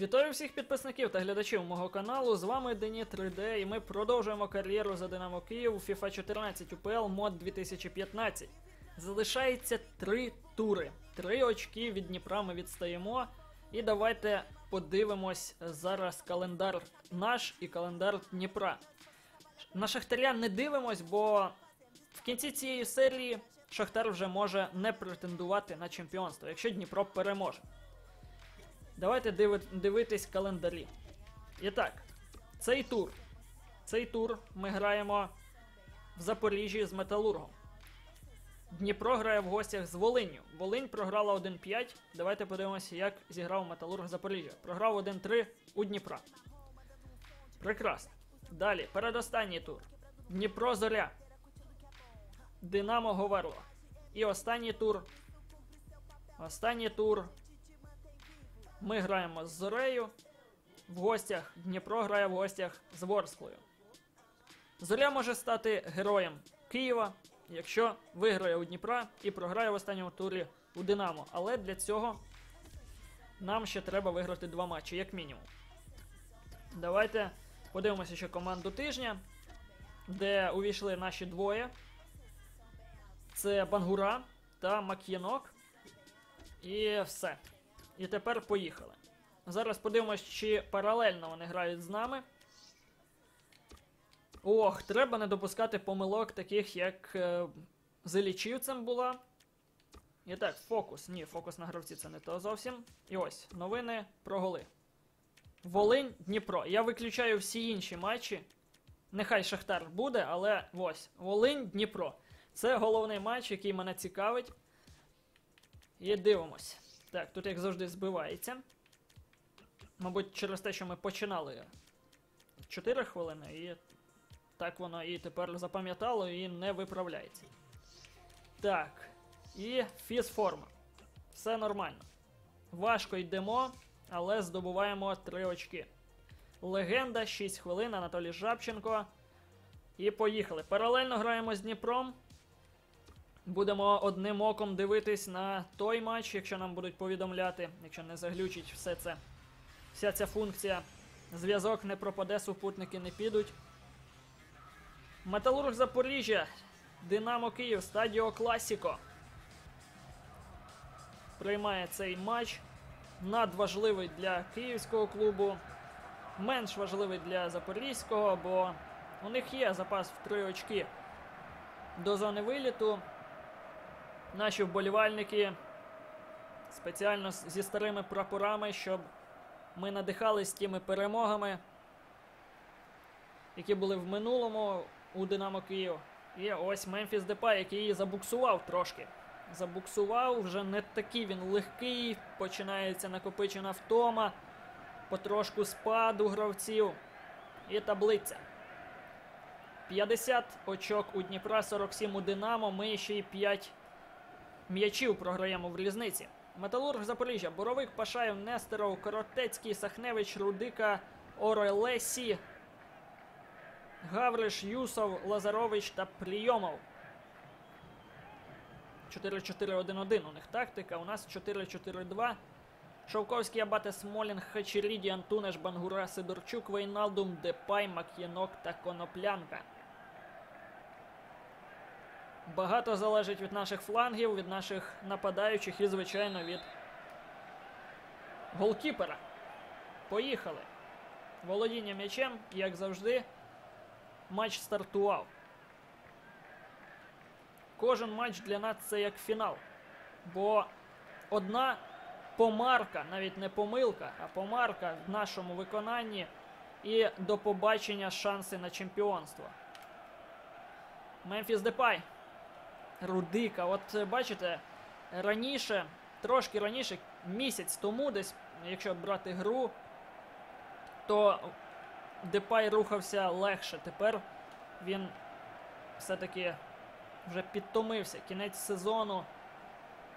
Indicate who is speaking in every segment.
Speaker 1: Вітаю всіх підписників та глядачів мого каналу. З вами Дені 3D і ми продовжуємо кар'єру за Динамо Київ у FIFA 14 UPL мод 2015. Залишається три тури. Три очки від Дніпра ми відстаємо. І давайте подивимось зараз календар наш і календар Дніпра. На Шахтаря не дивимось, бо в кінці цієї серії Шахтар вже може не претендувати на чемпіонство, якщо Дніпро переможе. Давайте диви- дивитись календарі. І так, цей тур. Цей тур ми граємо в Запоріжжі з Металургом. Дніпро грає в гостях з Волинню. Волинь програла 1-5. Давайте подивимося, як зіграв Металург Запоріжжя. Програв 1-3 у Дніпра. Прекрасно. Далі, передостанній тур. Дніпро Зоря. Динамо Говерло. І останній тур. Останній тур. Ми граємо з Зорею. В гостях Дніпро грає в гостях з Ворсклою. Зоря може стати героєм Києва, якщо виграє у Дніпра і програє в останньому турі у Динамо. Але для цього нам ще треба виграти два матчі, як мінімум. Давайте подивимося ще команду тижня, де увійшли наші двоє. Це Бангура та Мак'єнок. І все. І тепер поїхали. Зараз подивимось, чи паралельно вони грають з нами. Ох, треба не допускати помилок, таких як е, з Ілічівцем була. І так, фокус. Ні, фокус на гравці це не то зовсім. І ось, новини про голи. Волинь, Дніпро. Я виключаю всі інші матчі. Нехай Шахтар буде, але ось. Волинь, Дніпро. Це головний матч, який мене цікавить. І дивимось. Так, тут як завжди збивається. Мабуть, через те, що ми починали 4 хвилини, і так воно і тепер запам'ятало і не виправляється. Так. І фізформа. Все нормально. Важко йдемо, але здобуваємо 3 очки. Легенда 6 хвилин, Анатолій Жабченко. І поїхали. Паралельно граємо з Дніпром. Будемо одним оком дивитись на той матч, якщо нам будуть повідомляти, якщо не заглючить все це. Вся ця функція. Зв'язок не пропаде, супутники не підуть. Металург Запоріжжя. Динамо Київ, Стадіо Класіко. Приймає цей матч. Надважливий для київського клубу. Менш важливий для запорізького, бо у них є запас в 3 очки до зони виліту. Наші вболівальники спеціально зі старими прапорами, щоб ми надихались тими перемогами, які були в минулому у Динамо Київ. І ось Мемфіс Депай, який забуксував трошки. Забуксував, вже не такий він легкий, починається накопичена втома, потрошку спад у гравців. І таблиця. 50 очок у Дніпра, 47 у Динамо. Ми ще й 5 м'ячів програємо в різниці. Металург Запоріжжя, Боровик, Пашаєв, Нестеров, Коротецький, Сахневич, Рудика, Орелесі, Гавриш, Юсов, Лазарович та Прийомов. 4-4-1-1 у них тактика. У нас 4-4-2. Шовковський, Абате, Смолін, Хачеріді, Антунеш, Бангура, Сидорчук, Вейналдум, Депай, Мак'єнок та Коноплянка. Багато залежить від наших флангів, від наших нападаючих і, звичайно, від голкіпера. Поїхали. Володіння м'ячем, як завжди, матч стартував. Кожен матч для нас це як фінал. Бо одна помарка, навіть не помилка, а помарка в нашому виконанні і до побачення шанси на чемпіонство. Мемфіс Депай. Рудика. От е, бачите, раніше, трошки раніше, місяць тому, десь, якщо брати гру, то Депай рухався легше. Тепер він все-таки вже підтомився. Кінець сезону.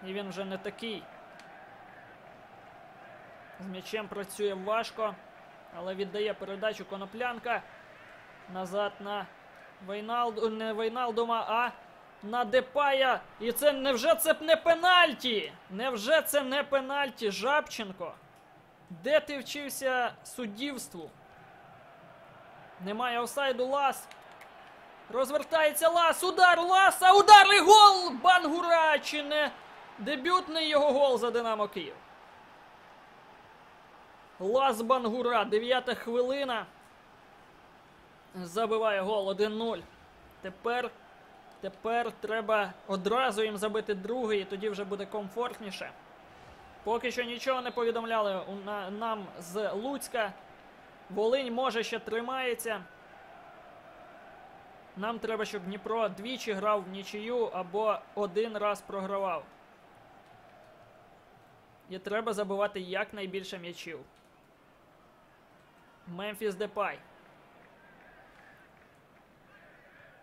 Speaker 1: І він вже не такий. З м'ячем працює важко, але віддає передачу коноплянка. Назад на Вейналду, не Вейналдума, а на Депая. І це невже це не пенальті? Невже це не пенальті? Жабченко Де ти вчився суддівству? Немає офсайду Лас. Розвертається Лас. Удар Ласа. Удар і гол! Бангура! Чи не дебютний його гол за Динамо Київ? Лас Бангура. Дев'ята хвилина. Забиває гол 1-0. Тепер. Тепер треба одразу їм забити другий, і тоді вже буде комфортніше. Поки що нічого не повідомляли нам з Луцька. Волинь може ще тримається. Нам треба, щоб Дніпро двічі грав в нічию або один раз програвав. І треба забивати якнайбільше м'ячів. Мемфіс Депай.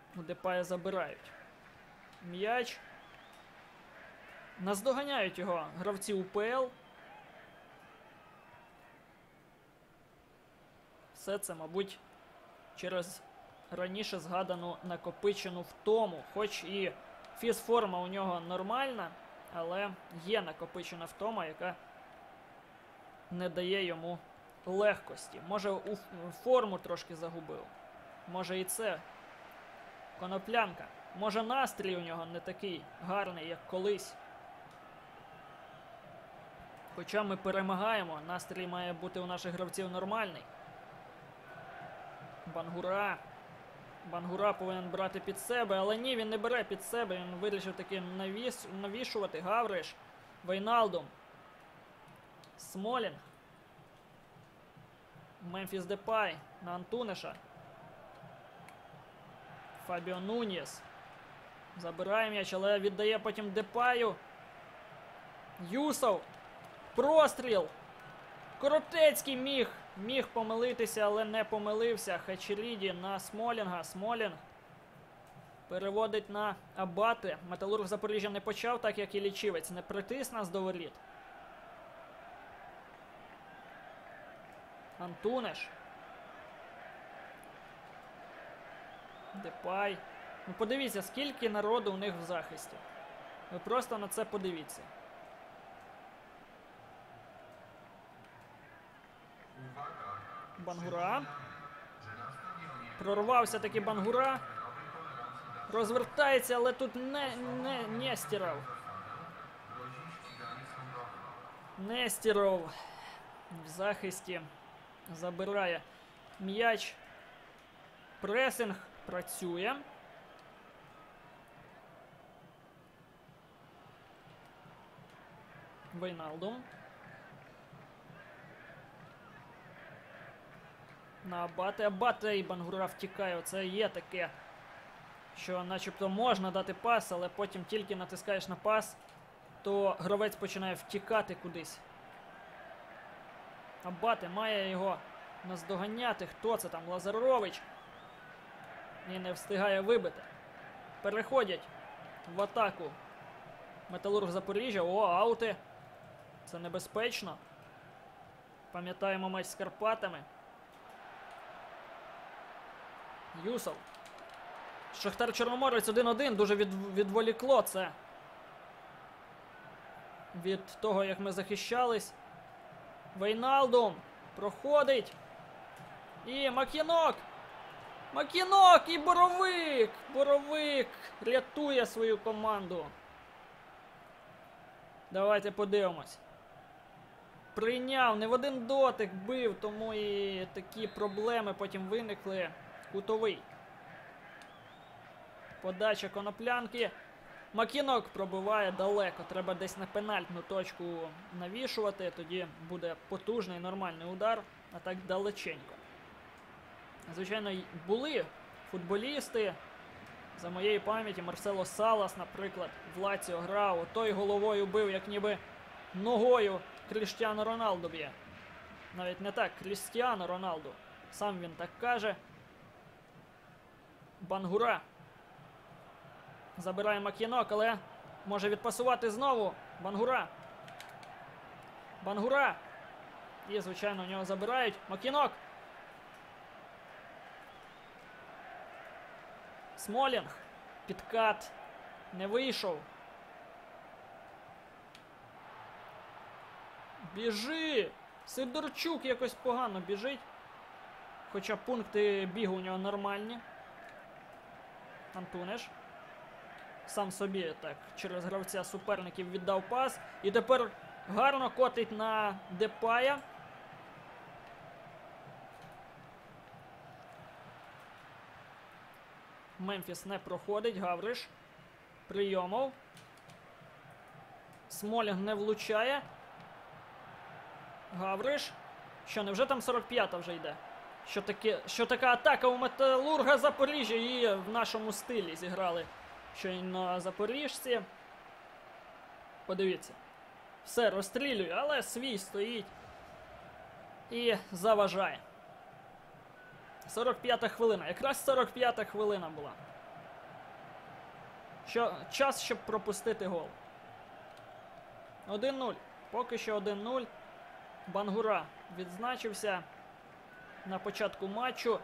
Speaker 1: У Депая забирають. М'яч. Наздоганяють його гравці УПЛ. Все це, мабуть, через раніше згадану накопичену втому. Хоч і фізформа у нього нормальна, але є накопичена втома, яка не дає йому легкості. Може, у форму трошки загубив. Може і це. Коноплянка. Може настрій у нього не такий гарний, як колись. Хоча ми перемагаємо, настрій має бути у наших гравців нормальний. Бангура. Бангура повинен брати під себе, але ні, він не бере під себе. Він вирішив таки навіс, навішувати. Гавриш. Вейналдум. Смолін. Мемфіс Депай на Антунеша. Фабіо Нуніс. Забирає м'яч, але віддає потім Депаю. Юсов. Простріл. Коротецький міг. Міг помилитися, але не помилився. Хачеріді на Смолінга. Смолінг. Переводить на Абати. Металург Запоріжжя не почав, так як і лічівець. Не притис нас до воріт. Антунеш. Депай. Ну подивіться, скільки народу у них в захисті. Ви просто на це подивіться. Бангура. Прорвався таки Бангура. Розвертається, але тут не, не Нестеров. Нестеров в захисті забирає м'яч. Пресинг працює. Вейналдум. На Абате. Абате і Бангура втікає. Оце є таке. Що начебто можна дати пас, але потім тільки натискаєш на пас, то гравець починає втікати кудись. Абате має його наздоганяти. Хто це там? Лазарович. І не встигає вибити. Переходять в атаку. Металург Запоріжжя. О, аути. Це небезпечно. Пам'ятаємо матч з Карпатами. Юсов. Шахтар Чорноморець 1-1. Дуже від, відволікло це. Від того, як ми захищались. Вейналдум проходить. І Макінок. Макінок і Боровик. Боровик рятує свою команду. Давайте подивимось. Прийняв, не в один дотик бив, тому і такі проблеми потім виникли. Кутовий. Подача коноплянки. Макінок пробиває далеко. Треба десь на пенальтну точку навішувати. Тоді буде потужний нормальний удар, а так далеченько. Звичайно, були футболісти. За моєї пам'яті Марсело Салас, наприклад, в Лаціо грав. Той головою бив, як ніби ногою Кріштіану Роналду б'є. Навіть не так, Крістіану Роналду. Сам він так каже. Бангура. Забирає Макінок, але може відпасувати знову. Бангура. Бангура. І, звичайно, у нього забирають. Макінок. Смолінг. Підкат. Не вийшов. Біжи! Сидорчук якось погано біжить. Хоча пункти бігу у нього нормальні. Антунеш. Сам собі так через гравця суперників віддав пас. І тепер гарно котить на Депая. Мемфіс не проходить. Гавриш. Прийомов. Смолінг не влучає. Гавриш. Що, невже там 45-та вже йде? Що, таке, що така атака у Металурга Запоріжжя і в нашому стилі зіграли щойно запоріжці. Подивіться. Все розстрілює, але свій стоїть і заважає. 45-та хвилина. Якраз 45-та хвилина була. Що, час, щоб пропустити гол. 1-0. Поки що 1-0. Бангура відзначився на початку матчу.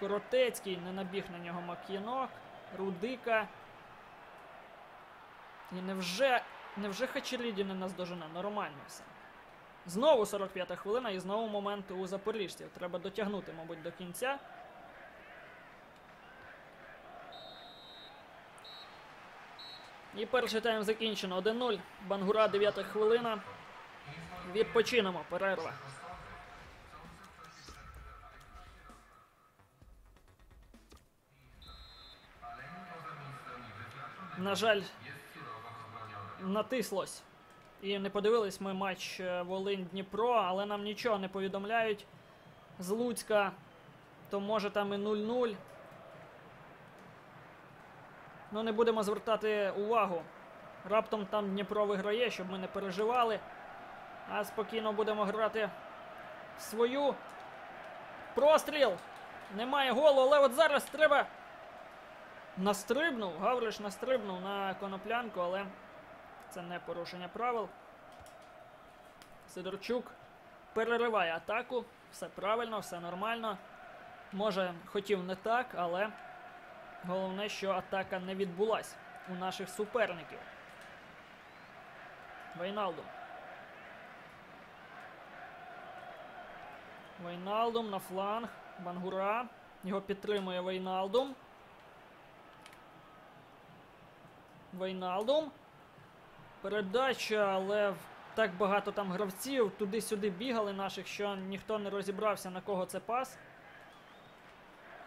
Speaker 1: Коротецький не набіг на нього Мак'єнок. Рудика. І невже. Невже Хачеліді не наздожене? Нормально все. Знову 45-та хвилина і знову момент у запоріжців. Треба дотягнути, мабуть, до кінця. І перший тайм закінчено. 1-0. Бангура, 9-та хвилина. Відпочинемо. Перерва. На жаль, натислось. І не подивились ми матч е, Волинь-Дніпро, але нам нічого не повідомляють з Луцька. То може там і 0-0. Ну, не будемо звертати увагу. Раптом там Дніпро виграє, щоб ми не переживали. А спокійно будемо грати свою. Простріл! Немає голу, але от зараз треба. Настрибнув. Гавриш настрибнув на коноплянку, але це не порушення правил. Сидорчук перериває атаку. Все правильно, все нормально. Може, хотів не так, але головне, що атака не відбулась у наших суперників. Вейналдум. Вейналдум на фланг. Бангура. Його підтримує Вейналдум. Вейналдум. Передача, але так багато там гравців. Туди-сюди бігали наших, що ніхто не розібрався, на кого це пас.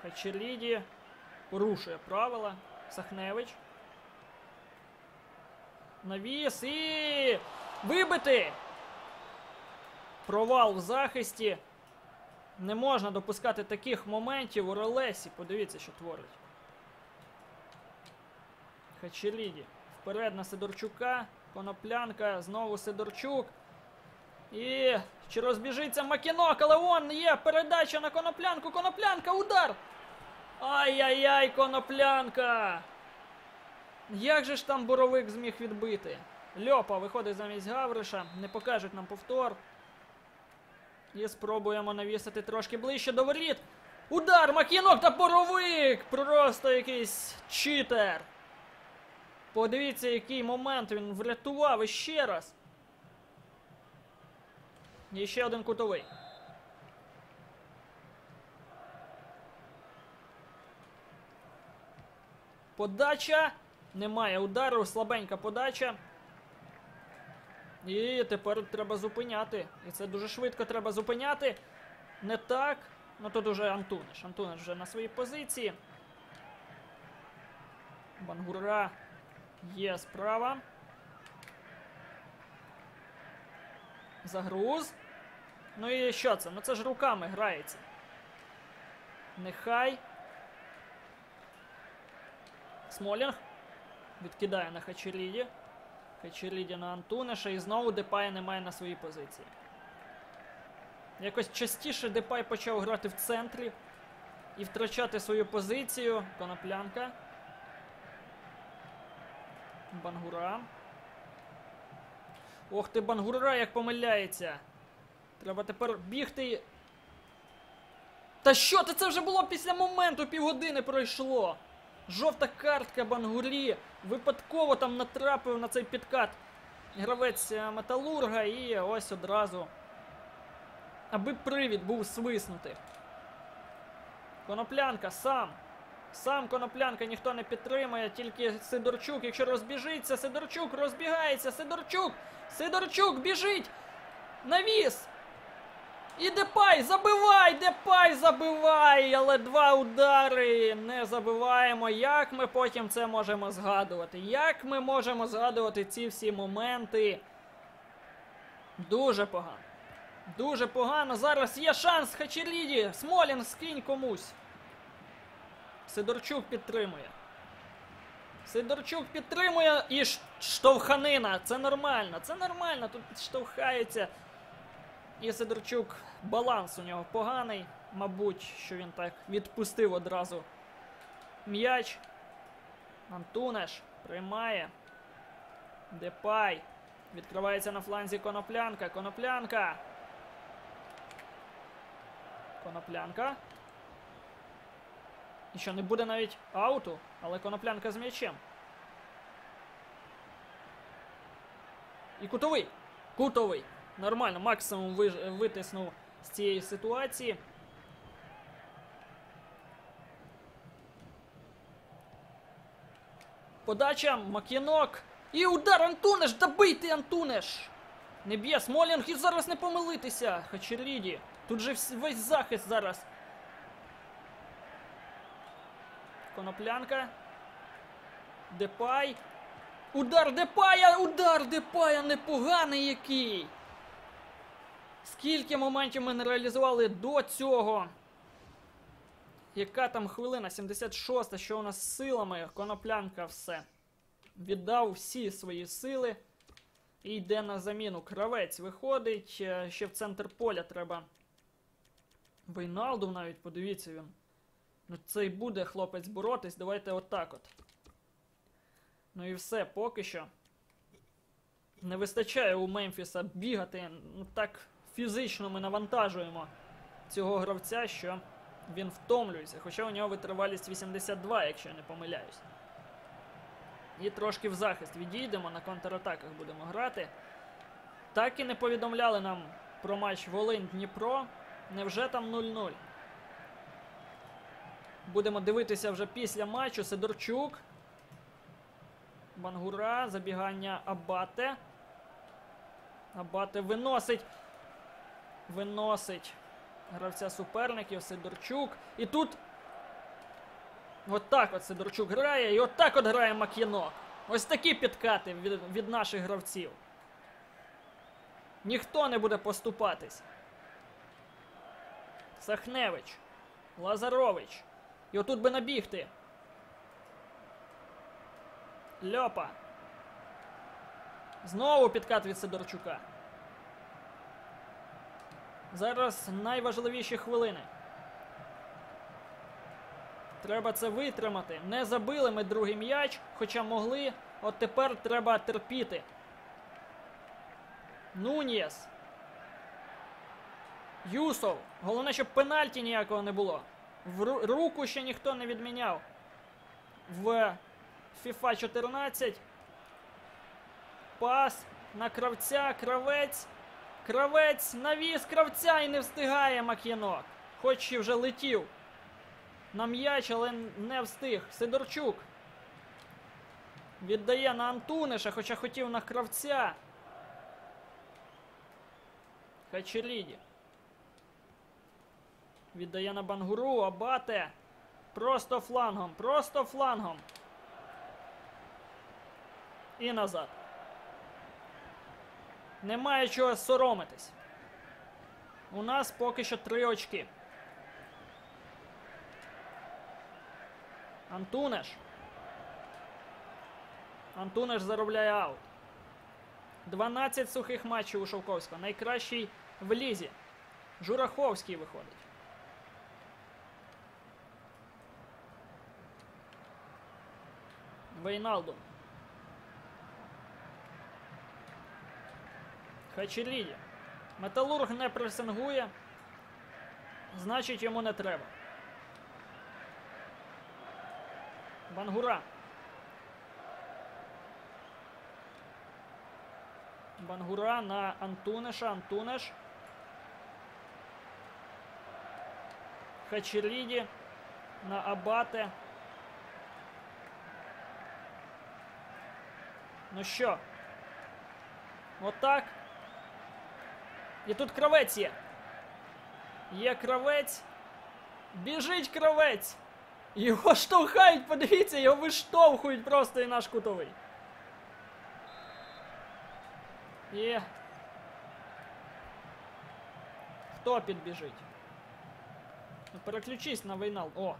Speaker 1: Хачеліді порушує правила. Сахневич. Навіс і. Вибити! Провал в захисті. Не можна допускати таких моментів у Релесі. Подивіться, що творить. Хачеліді. Вперед на Сидорчука. Коноплянка. Знову Сидорчук. І. Чи розбіжиться Макінок, але он є передача на коноплянку. Коноплянка, удар! Ай-яй-яй, коноплянка! Як же ж там боровик зміг відбити? Льопа виходить замість Гавриша. Не покажуть нам повтор. І спробуємо навісити трошки ближче до воріт. Удар! Макінок та боровик! Просто якийсь читер. Подивіться, який момент він врятував іще раз. І ще один кутовий. Подача. Немає удару, слабенька подача. І тепер треба зупиняти. І це дуже швидко треба зупиняти. Не так. Ну тут уже Антуниш. Антуниш вже на своїй позиції. Бангура є справа. Загруз. Ну і що це? Ну це ж руками грається. Нехай. Смолінг. Відкидає на Хачеліді. Хачеліді на Антунеша і знову Депай немає на своїй позиції. Якось частіше Депай почав грати в центрі і втрачати свою позицію. Коноплянка. Бангура. Ох ти, Бангура, як помиляється. Треба тепер бігти. Та що ти це вже було після моменту півгодини пройшло. Жовта картка Бангурі. Випадково там натрапив на цей підкат. гравець е, металурга і ось одразу. Аби привід був свиснути. Коноплянка сам. Сам коноплянка ніхто не підтримує, тільки Сидорчук, якщо розбіжиться, Сидорчук розбігається, Сидорчук! Сидорчук біжить! Навіс! І Депай, забивай! Депай забивай! Але два удари не забиваємо. Як ми потім це можемо згадувати? Як ми можемо згадувати ці всі моменти? Дуже погано. Дуже погано. Зараз є шанс Хачеріді. Смолін скинь комусь. Сидорчук підтримує. Сидорчук підтримує і штовханина. Це нормально, це нормально. Тут штовхається. І Сидорчук баланс у нього поганий. Мабуть, що він так відпустив одразу м'яч. Антунеш приймає. Депай. Відкривається на фланзі коноплянка. Коноплянка. Коноплянка. Що не буде навіть ауту, але коноплянка з м'ячем. І кутовий. Кутовий. Нормально, максимум витиснув з цієї ситуації. Подача, Макінок. І удар Антунеш! Добийте Антунеш! Не б'є Смолінг і зараз не помилитися. Хачеріді. Тут же весь захист зараз. Коноплянка. Депай. Удар Депая! Удар Депая! Непоганий який! Скільки моментів ми не реалізували до цього? Яка там хвилина? 76 що у нас з силами? Коноплянка все. Віддав всі свої сили. І йде на заміну. Кравець виходить. е, Ще в центр поля треба. Вейналду навіть, подивіться він. Ну це й буде хлопець боротись. Давайте отак от. Ну і все, поки що. Не вистачає у Мемфіса бігати. Ну так фізично ми навантажуємо цього гравця, що він втомлюється. Хоча у нього витривалість 82, якщо я не помиляюсь. І трошки в захист відійдемо, на контратаках будемо грати. Так і не повідомляли нам про матч Волинь-Дніпро. Невже там 0-0? Будемо дивитися вже після матчу. Сидорчук. Бангура, забігання Абате. Абате виносить. Виносить гравця суперників Сидорчук. І тут. Отак от Сидорчук грає, і отак от грає Мак'янок. Ось такі підкати від, від наших гравців. Ніхто не буде поступатись. Сахневич. Лазарович. І отут би набігти. Льопа. Знову підкат від Сидорчука. Зараз найважливіші хвилини. Треба це витримати. Не забили ми другий м'яч, хоча могли. От тепер треба терпіти. Нунієс. Юсов. Головне, щоб пенальті ніякого не було. В руку ще ніхто не відміняв. В FIFA 14. Пас на кравця, кравець. Кравець навіс кравця і не встигає Мак'янок. Хоч і вже летів на м'яч, але не встиг. Сидорчук. Віддає на Антуниша, хоча хотів на кравця. Хачеліді. Віддає на Бангуру, Абате. Просто флангом, просто флангом. І назад. Немає чого соромитись. У нас поки що три очки. Антунеш. Антунеш заробляє аут. 12 сухих матчів у Шовковського. Найкращий в лізі. Жураховський виходить. Вейналдум. Хачеліді. Металург не пресингує. Значить йому не треба. Бангура. Бангура на Антунеша. Антунеш. Хачеріді на Абате. Ну що? Отак. І тут кравець є. Є кравець. Біжить кравець. Його штовхають, подивіться, його виштовхують просто і наш кутовий. І. Хто підбіжить? Ну, переключись на Вейнал. О!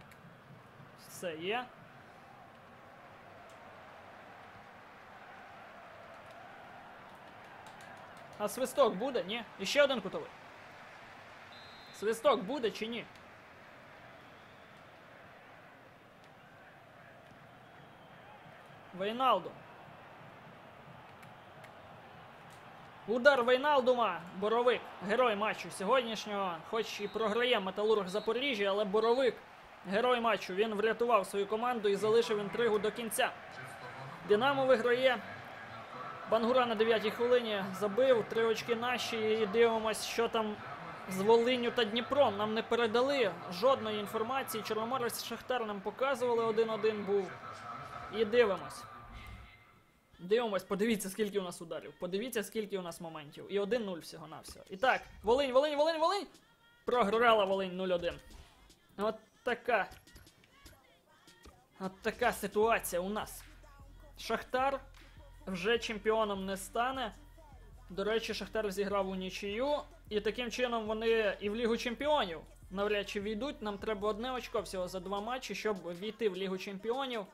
Speaker 1: Все є. А свисток буде? Ні. І ще один кутовий. Свисток буде чи ні? Вейналду. Удар Вейналдума. Боровик. Герой матчу сьогоднішнього. Хоч і програє Металург Запоріжжя, але Боровик. Герой матчу. Він врятував свою команду і залишив інтригу до кінця. Динамо виграє. Бангура на 9-й хвилині забив три очки наші і дивимось, що там з Волинню та Дніпром. Нам не передали жодної інформації. Чорноморець Шахтар нам показували 1-1 був. І дивимось. Дивимось, подивіться, скільки у нас ударів. Подивіться, скільки у нас моментів. І 1-0 всього на всього. І так, Волинь, Волинь, Волинь, Волинь! Програла Волинь 0-1. От така. От така ситуація у нас. Шахтар вже чемпіоном не стане. До речі, Шахтар зіграв у нічию. І таким чином вони і в Лігу Чемпіонів навряд чи війдуть. Нам треба одне очко всього за два матчі, щоб війти в Лігу Чемпіонів.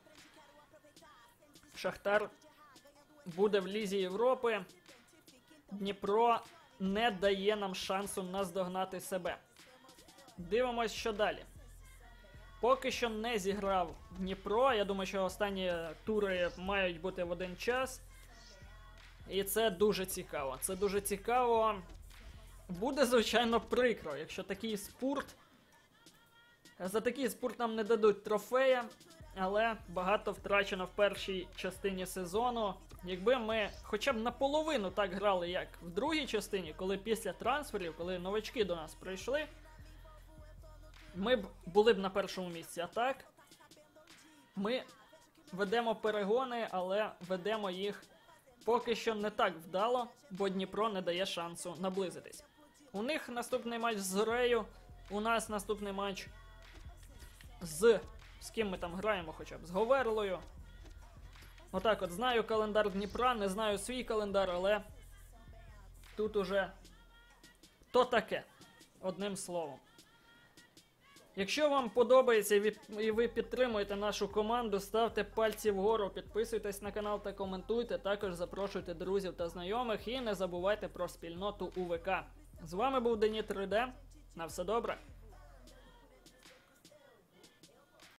Speaker 1: Шахтар буде в Лізі Європи. Дніпро не дає нам шансу наздогнати себе. Дивимось, що далі. Поки що не зіграв Дніпро. Я думаю, що останні тури мають бути в один час. І це дуже цікаво. Це дуже цікаво. Буде, звичайно, прикро, якщо такий спорт. За такий спорт нам не дадуть трофея, але багато втрачено в першій частині сезону. Якби ми хоча б наполовину так грали, як в другій частині, коли після трансферів, коли новачки до нас прийшли, ми б були б на першому місці. А так, ми ведемо перегони, але ведемо їх поки що не так вдало, бо Дніпро не дає шансу наблизитись. У них наступний матч з Зорею, у нас наступний матч з. З ким ми там граємо хоча б? З Говерлою. Отак от знаю календар Дніпра, не знаю свій календар, але тут уже то таке. Одним словом. Якщо вам подобається і ви- підтримуєте нашу команду, ставте пальці вгору, підписуйтесь на канал та коментуйте. Також запрошуйте друзів та знайомих і не забувайте про спільноту УВК. З вами був Дені 3D. На все добре.